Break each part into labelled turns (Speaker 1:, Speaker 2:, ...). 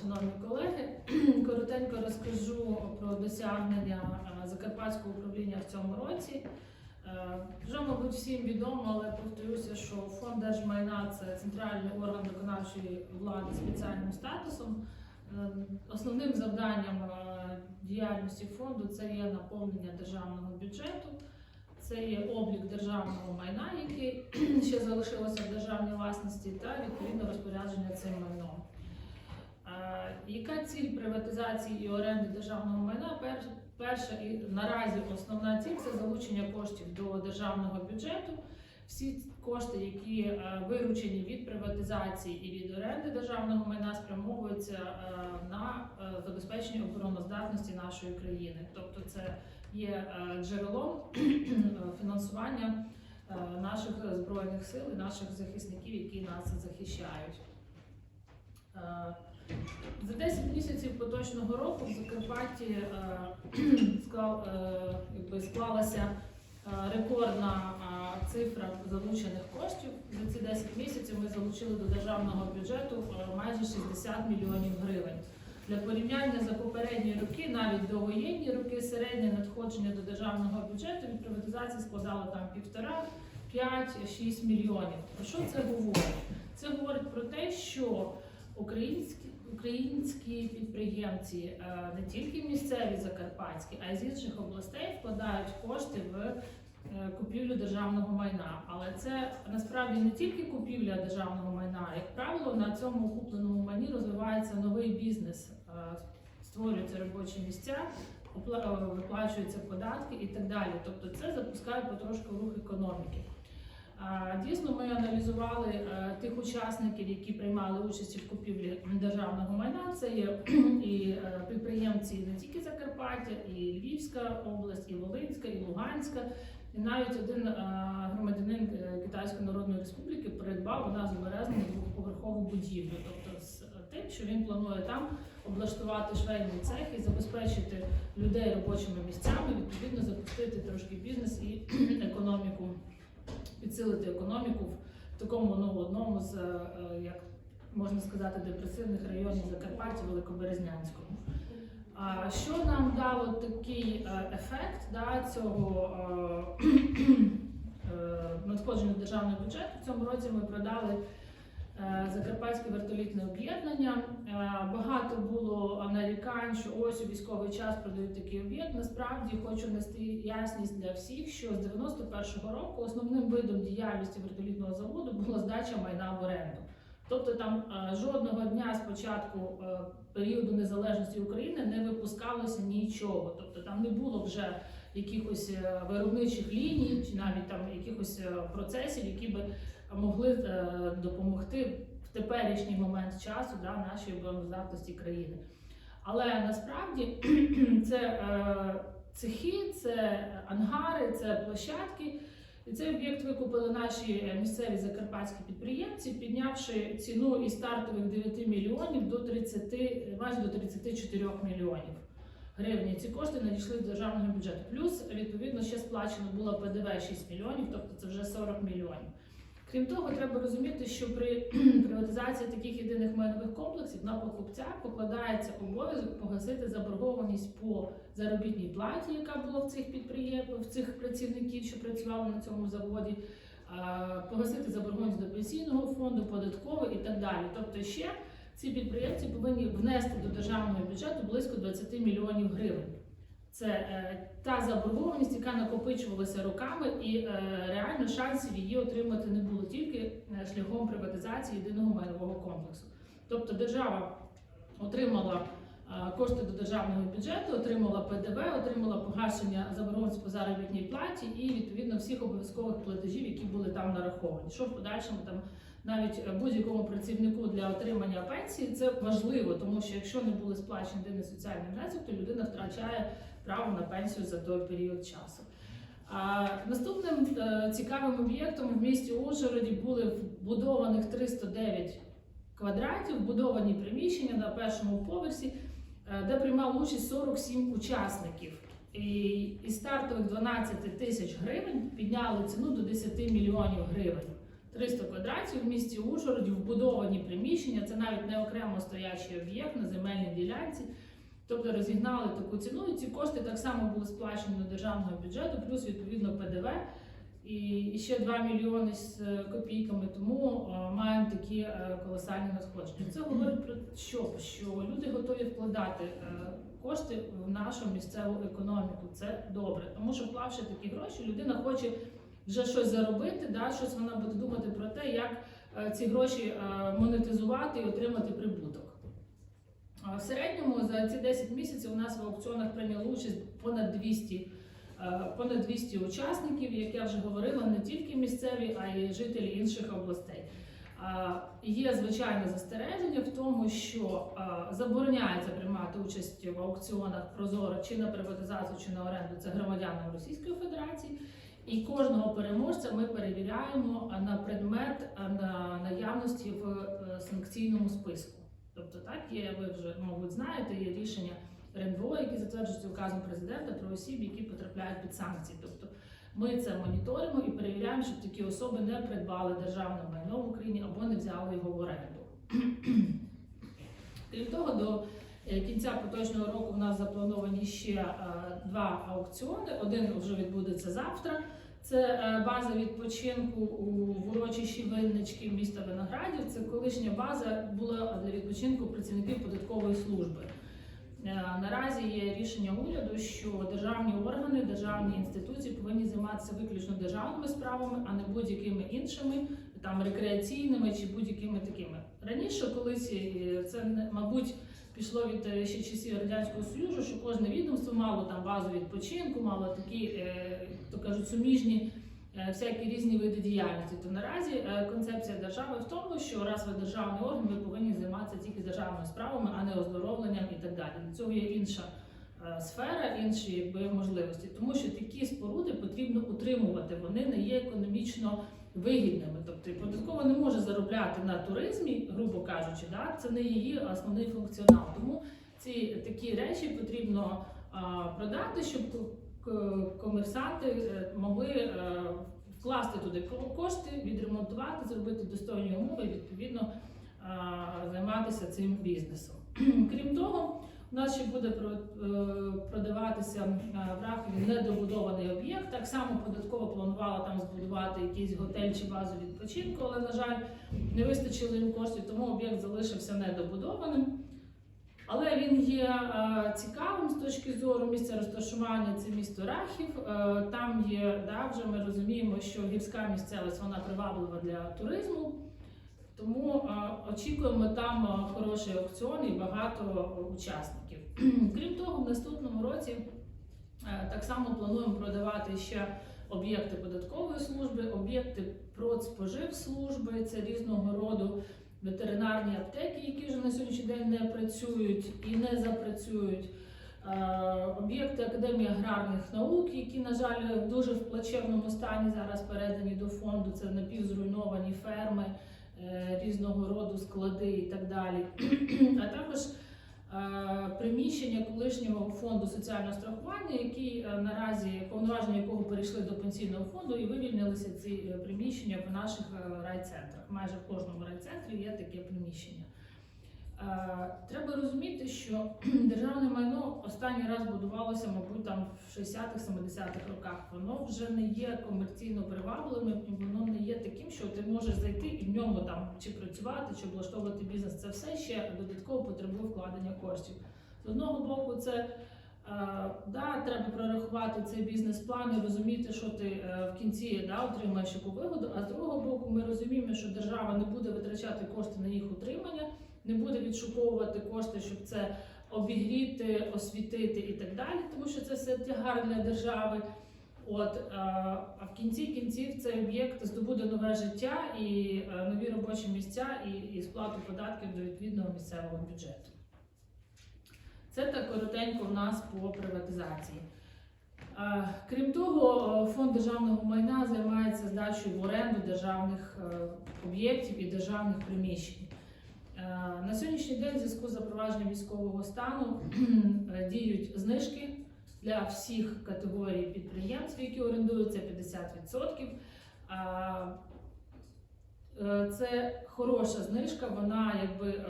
Speaker 1: шановні колеги. Коротенько розкажу про досягнення е, Закарпатського управління в цьому році. Е, Вже, мабуть, всім відомо, але повторюся, що фонд держмайна це центральний орган виконавчої влади спеціальним статусом. Е, Основним завданням діяльності фонду це є наповнення державного бюджету, це є облік державного майна, який ще залишилося в державній власності, та відповідно розпорядження цим майном. Яка ціль приватизації і оренди державного майна? Перша і наразі основна ціль це залучення коштів до державного бюджету. Всі кошти, які е, виручені від приватизації і від оренди державного майна, спрямовуються е, на е, забезпечення обороноздатності нашої країни. Тобто, це є джерелом фінансування наших збройних сил і наших захисників, які нас захищають. За 10 місяців поточного року в Закарпатті е, е, склалася е, рекордна цифра залучених коштів. За ці 10 місяців ми залучили до державного бюджету майже 60 мільйонів гривень. Для порівняння за попередні роки, навіть довоєнні роки, середнє надходження до державного бюджету від приватизації складало там півтора, 5-6 мільйонів. Про що це говорить? Це говорить про те, що українські, українські підприємці, е, не тільки місцеві закарпатські, а й з інших областей вкладають кошти в е, купівлю державного майна. Але це насправді не тільки купівля державного майна. Як правило, на цьому купленому майні розвивається новий бізнес, е, створюються робочі місця. Виплачуються податки і так далі. Тобто це запускає потрошку рух економіки. Дійсно, ми аналізували е, тих учасників, які приймали участь в купівлі державного майна. Це є і е, підприємці не тільки Закарпаття, і Львівська область, і Волинська, і Луганська. І навіть один е, громадянин Китайської Народної Республіки придбав у нас в Березному двохповерхову будівлю. Тобто з тим, що він планує там облаштувати швейний цех і забезпечити людей робочими місцями, відповідно запустити трошки бізнес і підсилити економіку в такому ну, одному з, е, як можна сказати, депресивних районів Закарпаття, Великоберезнянському. А що нам дало такий е, ефект да, цього е, надходження державного бюджету? В цьому році ми продали Закарпатське вертолітне об'єднання. Е, Багато було нарікань, що ось у військовий час продають такий об'єкт. Насправді хочу нести ясність для всіх, що з 91-го року основним видом діяльності вертолітного заводу була здача майна в оренду. Тобто там е, жодного дня з початку е, періоду незалежності України не випускалося нічого. Тобто там не було вже якихось е, виробничих ліній чи навіть там якихось е, процесів, які би могли е, допомогти в теперішній момент часу да, нашій обороноздатності країни. Але насправді це е, цехи, це ангари, це площадки. І цей об'єкт викупили наші місцеві закарпатські підприємці, піднявши ціну із стартових 9 мільйонів до 30, майже до 34 мільйонів гривень. Ці кошти надійшли з державного бюджету. Плюс, відповідно, ще сплачено було ПДВ 6 мільйонів, тобто це вже 40 мільйонів. Крім того, треба розуміти, що при приватизації таких єдиних майнових комплексів на покупця покладається обов'язок погасити заборгованість по заробітній платі, яка була в цих підприємств, в цих працівників, що працювали на цьому заводі, погасити заборгованість до пенсійного фонду, податковий і так далі. Тобто, ще ці підприємці повинні внести до державного бюджету близько 20 мільйонів гривень. Це е, та заборгованість, яка накопичувалася роками, і е, реально шансів її отримати не було тільки е, шляхом приватизації єдиного майнового комплексу. Тобто держава отримала е, кошти до державного бюджету, отримала ПДВ, отримала погашення заборгованості по заробітній платі і відповідно всіх обов'язкових платежів, які були там нараховані. Що в подальшому там навіть будь-якому працівнику для отримання пенсії це важливо, тому що якщо не були сплачені єдиний соціальний внесок, то людина втрачає право на пенсію за той період часу. А наступним е, цікавим об'єктом в місті Ужгороді були вбудованих 309 квадратів, вбудовані приміщення на першому поверсі, е, де приймало участь 47 учасників. І із стартових 12 тисяч гривень підняли ціну до 10 мільйонів гривень. 300 квадратів в місті Ужгороді, вбудовані приміщення, це навіть не окремо стоячий об'єкт на земельній ділянці. Тобто розігнали таку ціну, і ці кошти так само були сплачені до державного бюджету, плюс відповідно ПДВ. І ще 2 мільйони з е, копійками, тому е, маємо такі е, колосальні надходження. Це говорить про що? Що люди готові вкладати кошти в нашу місцеву економіку. Це добре, тому що вклавши такі гроші, людина хоче вже щось заробити, да, щось вона буде думати про те, як ці гроші монетизувати і отримати прибуток. В середньому за ці 10 місяців у нас в аукціонах прийняло участь понад 200, е, понад 200 учасників, як я вже говорила, не тільки місцеві, а й жителі інших областей. Є звичайне застереження в тому, що забороняється приймати участь в аукціонах Прозоро чи на приватизацію, чи на оренду це громадянам Російської Федерації. І кожного переможця ми перевіряємо на предмет на наявності в е, санкційному списку. Тобто, так є, ви вже мабуть знаєте, є рішення РНБО, які затверджуються указом президента про осіб, які потрапляють під санкції. Тобто ми це моніторимо і перевіряємо, щоб такі особи не придбали державне майно в Україні або не взяли його в оренду. Крім того, до е, кінця поточного року в нас заплановані ще е, два аукціони. Один вже відбудеться завтра. Це е, база відпочинку у урочищі Виннички міста Виноградів. Це колишня база була для відпочинку працівників податкової служби. Е, Наразі є рішення уряду, що державні органи, державні інституції повинні займатися виключно державними справами, а не будь-якими іншими, там рекреаційними чи будь-якими такими. Раніше колись е, це мабуть пішло від е, ще часів радянського союзу, що кожне відомство мало там базу відпочинку, мало такі, е, то кажуть, суміжні. е, Всякі різні види діяльності. То наразі концепція держави в тому, що раз ви державний орган, ви повинні займатися тільки державними справами, а не оздоровленням і так далі. Для цього є інша сфера, інші якби, можливості. Тому що такі споруди потрібно утримувати. Вони не є економічно вигідними. Тобто податкова не може заробляти на туризмі, грубо кажучи, да? це не її основний функціонал. Тому ці такі речі потрібно а, продати, щоб комерсанти е, могли е, вкласти туди кошти, відремонтувати, зробити достойні умови і відповідно а, займатися цим бізнесом. Крім того, у нас ще буде е, продаватися е, в Рахові недобудований об'єкт. Так само податково планувала там збудувати якийсь готель чи базу відпочинку, але, на жаль, не вистачило їм коштів, тому об'єкт залишився недобудованим. Але він є е, цікавим з точки зору місця розташування. Це місто Рахів. Там є да, вже ми розуміємо, що гірська місцевість вона приваблива для туризму. Тому очікуємо там хороший аукціон і багато учасників. Крім того, в наступному році е, так само плануємо продавати ще об'єкти податкової служби, об'єкти продспоживслужби, це різного роду ветеринарні аптеки, які вже на сьогоднішній день не працюють і не запрацюють. Е, Об'єкти Академії аграрних наук, які, на жаль, в дуже в плачевному стані зараз передані до фонду. Це напівзруйновані ферми, е, різного роду склади і так далі. А також приміщення колишнього фонду соціального страхування, який е, наразі повноваження якого перейшли до пенсійного фонду, і вивільнилися ці е, приміщення в наших е, райцентрах. Майже в кожному райцентрі є таке приміщення. Е, Треба розуміти, що державне майно останній раз будувалося, мабуть, там в 60-х, 70-х роках. Воно вже не є комерційно привабливим, і воно не є таким, що ти можеш зайти і в ньому там чи працювати, чи облаштовувати бізнес. Це все ще додатково потребує вкладення коштів. З одного боку, це е, да, треба прорахувати цей бізнес-план і розуміти, що ти е, в кінці да, отримаєш яку вигоду. А з другого боку, ми розуміємо, що держава не буде витрачати кошти на їх утримання не буде відшуковувати кошти, щоб це обігріти, освітити і так далі, тому що це все тягар для держави. От а в кінці кінців цей об'єкт здобуде нове життя і нові робочі місця, і, і сплату податків до відповідного місцевого бюджету. Це так коротенько в нас по приватизації. Крім того, фонд державного майна займається здачею в оренду державних е, об'єктів і державних приміщень. Е, На сьогоднішній день, в зв'язку з запровадженням військового стану, е, діють знижки для всіх категорій підприємств, які орендуються 50%. Е, Це хороша знижка, вона якби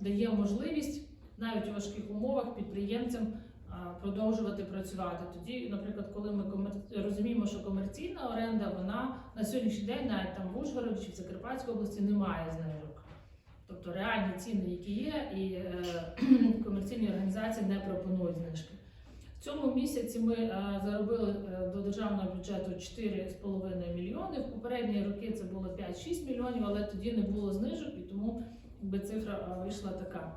Speaker 1: дає можливість навіть у важких умовах підприємцям продовжувати працювати. Тоді, наприклад, коли ми розуміємо, що комерційна оренда, вона на сьогоднішній день навіть там в Ужгороді чи в Закарпатській області немає знижок. Тобто реальні ціни, які є, і е, комерційні організації не пропонують знижки. В цьому місяці ми е, заробили е, до державного бюджету 4,5 мільйони. В попередні роки це було 5-6 мільйонів, але тоді не було знижок, і тому якби, цифра е, вийшла така.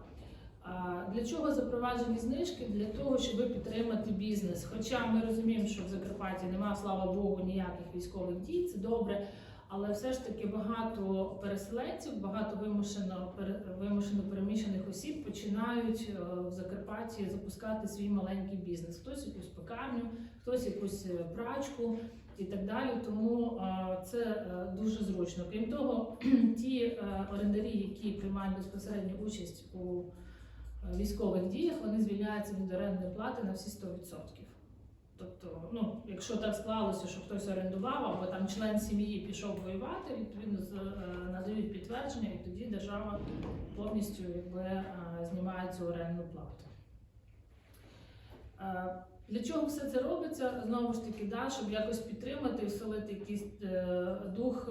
Speaker 1: А Для чого запроваджені знижки? Для того, щоб підтримати бізнес. Хоча ми розуміємо, що в Закарпатті немає, слава Богу, ніяких військових дій, це добре. Але все ж таки багато переселенців, багато вимушено вимушено переміщених осіб починають е, в Закарпатті запускати свій маленький бізнес. Хтось якусь пекарню, хтось якусь е, прачку і так далі. Тому е, це дуже зручно. Крім того, ті орендарі, які приймають безпосередню участь у військових діях, вони звільняються від орендної плати на всі 100%. Тобто, ну, якщо так склалося, що хтось орендував, або там член сім'ї пішов воювати, відповідно е, надають підтвердження, і тоді держава повністю якби, е, знімає цю орендну плату. Е, Для чого все це робиться? Знову ж таки, да, щоб якось підтримати і вселити якийсь дух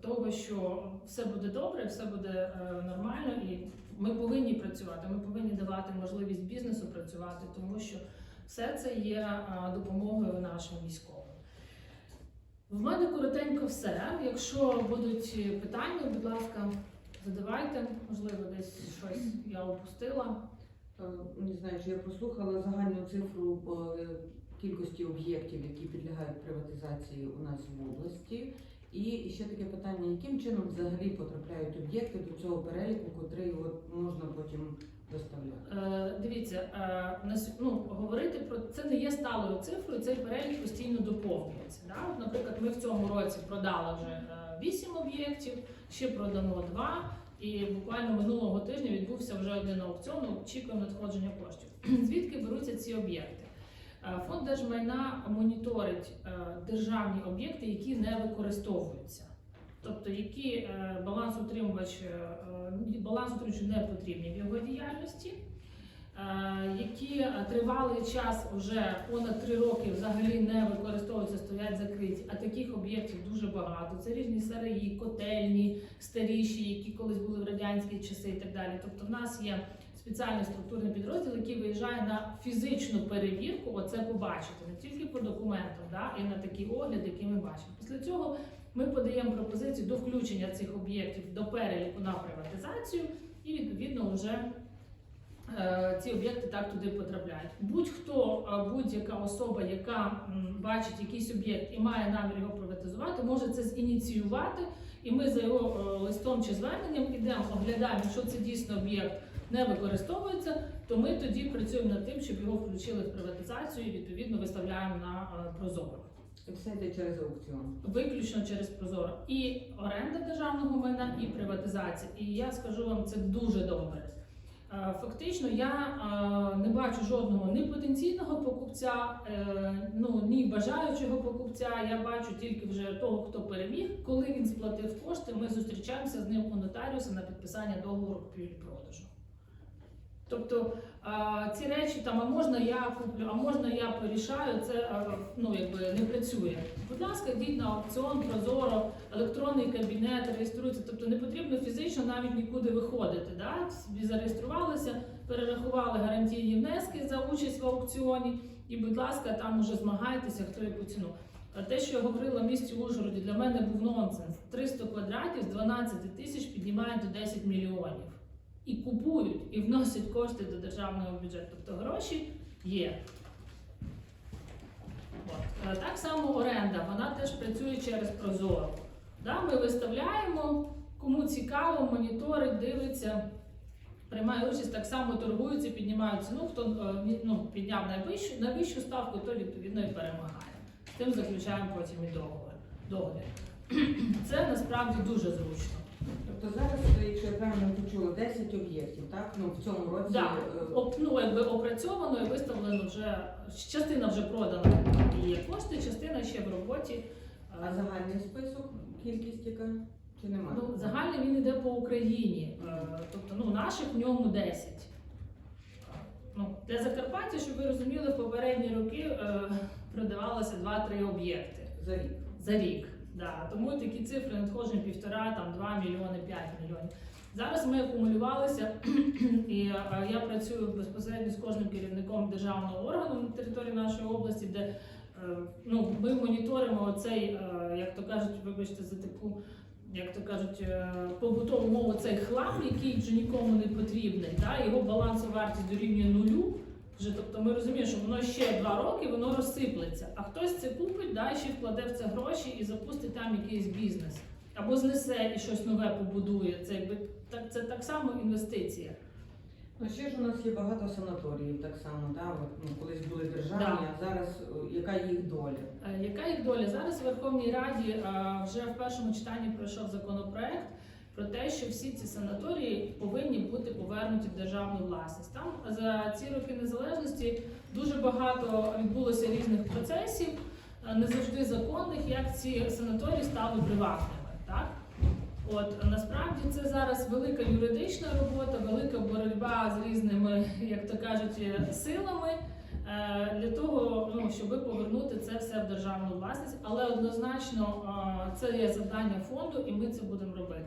Speaker 1: того, що все буде добре, все буде нормально, і ми повинні працювати. Ми повинні давати можливість бізнесу працювати, тому що все це є е, допомогою нашим військовим. В мене коротенько все. Якщо будуть питання, будь ласка, задавайте. Можливо, десь щось я опустила.
Speaker 2: Е, Не знаю, чи я послухала загальну цифру е, кількості об'єктів, які підлягають приватизації у нас в області. І ще таке питання: яким чином взагалі потрапляють об'єкти до цього переліку, котрий от можна потім доставляти?
Speaker 1: Е, дивіться, е, ну, говорити про це не є сталою цифрою, цей перелік постійно доповнюється. Да? От, наприклад, ми в цьому році продали вже 8 об'єктів, ще продамо 2, і буквально минулого тижня відбувся вже один аукціон, очікуємо надходження коштів. Звідки беруться ці об'єкти? Е, Фонд держмайна моніторить е, державні об'єкти, які не використовуються. Тобто, які е, балансоутримувач, е, е, балансоутримувачу не потрібні в його діяльності, які тривалий час вже понад три роки взагалі не використовуються, стоять закриті. А таких об'єктів дуже багато. Це різні сараї, котельні, старіші, які колись були в радянські часи і так далі. Тобто, в нас є спеціальний структурний підрозділ, який виїжджає на фізичну перевірку, оце побачити не тільки по документам, да, і на такий огляд, який ми бачимо. Після цього ми подаємо пропозицію до включення цих об'єктів до переліку на приватизацію, і відповідно вже е, ці об'єкти так туди потрапляють. Будь-хто, будь-яка особа, яка бачить якийсь об'єкт і має намір його приватизувати, може це зініціювати, і ми за його е, листом чи зверненням ідемо, оглядаємо, що це дійсно об'єкт не використовується, то ми тоді працюємо над тим, щоб його включили в приватизацію і відповідно виставляємо на е, прозоро.
Speaker 2: Все йде через аукціон.
Speaker 1: Виключно через прозоро і оренда державного майна, і приватизація. І я скажу вам, це дуже добре. Е, Фактично, я е, не бачу жодного ні потенційного покупця, е, ну ні бажаючого покупця. Я бачу тільки вже того, хто переміг. Коли він сплатив кошти, ми зустрічаємося з ним у нотаріуса на підписання договору купівлі-продажу. Тобто ці речі там, а можна я куплю, а можна я порішаю, це ну якби не працює. Будь ласка, йдіть на аукціон, прозоро, електронний кабінет, реєструйте. Тобто не потрібно фізично навіть нікуди виходити. Да? Зареєструвалися, перерахували гарантійні внески за участь в аукціоні, і, будь ласка, там уже змагайтеся, хто яку ціну. А те, що я говорила в місті Ужгороді, для мене був нонсенс. 300 квадратів з 12 тисяч піднімають до 10 мільйонів і купують, і вносять кошти до державного бюджету. Тобто гроші є. От. Е, Так само оренда, вона теж працює через Прозоро. Да, ми виставляємо, кому цікаво, моніторить, дивиться, приймає участь, так само торгуються, піднімають ціну. Хто е, ну, підняв найвищу, найвищу ставку, той відповідно і перемагає. З тим заключаємо потім і договір. Це насправді дуже зручно.
Speaker 2: Тобто зараз, якщо я правильно почула, 10 об'єктів, так? Ну в цьому році
Speaker 1: Да.
Speaker 2: е,
Speaker 1: Оп, ну, якби опрацьовано і виставлено вже частина вже продана і є кошти, частина ще в роботі.
Speaker 2: а загальний список кількість яка? Чи немає?
Speaker 1: Ну, загальний він йде по Україні. Е, Тобто, ну, наших в ньому 10. Ну, для Закарпаття, щоб ви розуміли, в попередні роки е, продавалося 2-3 об'єкти
Speaker 2: За рік.
Speaker 1: за рік. Да. Тому такі цифри надходжень півтора, там 2 мільйони, 5 мільйонів. Зараз ми акумулювалися, і е, я працюю безпосередньо з кожним керівником державного органу на території нашої області, де е, ну, ми моніторимо цей, е, як то кажуть, вибачте за таку, як то кажуть, побутову мову, цей хлам, який вже нікому не потрібний, да? його балансовартість дорівнює нулю. Вже, тобто ми розуміємо, що воно ще два роки воно розсиплеться, а хтось це купить, да, і ще вкладе в це гроші і запустить там якийсь бізнес. Або знесе і щось нове побудує. Це якби так, це так само інвестиція.
Speaker 2: Ну, ще ж у нас є багато санаторіїв так само, да? От, ну, колись були державні,
Speaker 1: Да.
Speaker 2: а зараз яка їх доля?
Speaker 1: Е, Яка їх доля? Зараз в Верховній Раді е, вже в першому читанні пройшов законопроект про те, що всі ці санаторії повинні бути повернуті в державну власність. Там за ці роки незалежності дуже багато відбулося різних процесів, е, не завжди законних, як ці санаторії стали приватними. Так? От насправді це зараз велика юридична робота, велика боротьба з різними, як то кажуть, е, силами е, для того, ну щоб повернути це все в державну власність. Але однозначно це є завдання фонду, і ми це будемо робити.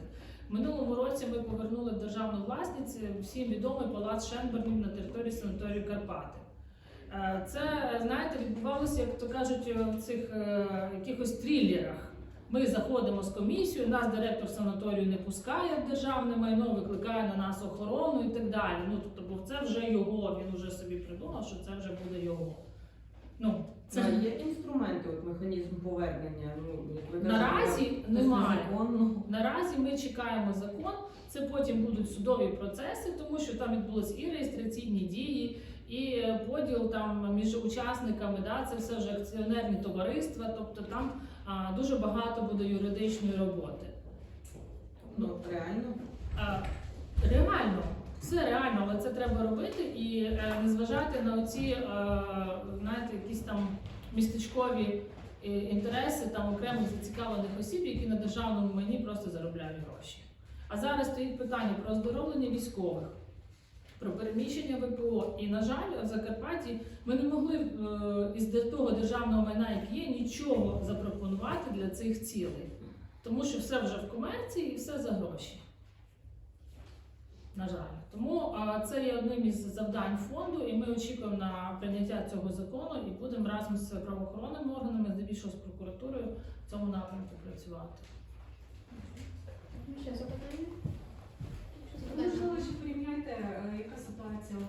Speaker 1: В минулому році ми повернули в державну власність всім відомий палац Шенбернів на території санаторію Карпати. Е, Це знаєте, відбувалося, як то кажуть, в цих е, якихось трилерах. Ми заходимо з комісією, нас директор санаторію не пускає в державне майно, викликає на нас охорону і так далі. Ну тобто, бо це вже його. Він вже собі придумав, що це вже буде його. Ну
Speaker 2: Це
Speaker 1: це
Speaker 2: є інструменти, от механізм повернення. Ну
Speaker 1: Наразі немає. наразі ми чекаємо закон. Це потім будуть судові процеси, тому що там відбулись і реєстраційні дії, і е, поділ там між учасниками. Да, це все вже акціонерні товариства. Тобто там а, дуже багато буде юридичної роботи.
Speaker 2: Ну реально.
Speaker 1: А, Все реально, але це треба робити і е, не зважати на оці, е, знаєте, якісь там містечкові е, інтереси там окремих зацікавлених осіб, які на державному майні просто заробляють гроші. А зараз стоїть питання про оздоровлення військових, про переміщення ВПО. І, на жаль, в Закарпатті ми не могли е, із того державного майна, який є, нічого запропонувати для цих цілей. Тому що все вже в комерції і все за гроші. На жаль. Тому це є одним із завдань фонду, і ми очікуємо на прийняття цього закону і будемо разом з правоохоронними органами, здебільшого з прокуратурою, в цьому напрямку працювати.
Speaker 3: Ще запитання?
Speaker 4: Можливо, ще порівняйте, е, яка ситуація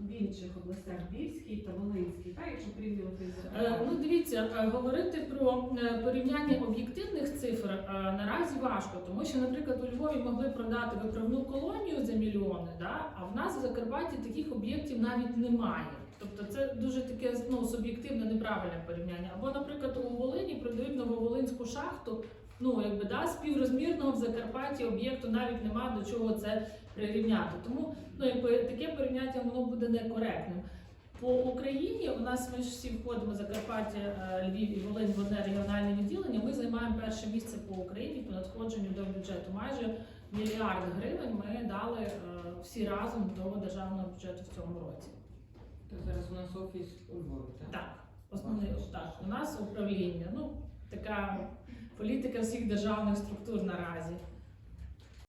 Speaker 4: в інших областях Львівській та Волинській, так, якщо порівнювати з
Speaker 1: Е, Ну, дивіться, е, говорити про порівняння об'єктивних цифр наразі важко, тому що, наприклад, у Львові могли продати виправну колонію за мільйони, да? а в нас в Закарпатті таких об'єктів навіть немає. Тобто це дуже таке ну, суб'єктивне неправильне порівняння. Або, наприклад, у Волині продають нововолинську шахту. Ну, якби да, співрозмірного в Закарпатті об'єкту навіть немає до чого це прирівняти. Тому ну, якби таке порівняння воно буде некоректним. По Україні у нас ми ж всі входимо Закарпаття, е, Львів і Волинь в одне регіональне відділення. Ми займаємо перше місце по Україні по надходженню до бюджету. Майже мільярд гривень ми дали е, всі разом до державного бюджету в цьому році.
Speaker 2: То зараз у нас офіс у Львові, так?
Speaker 1: Так, основний так. У нас управління. Ну така політика всіх державних структур наразі.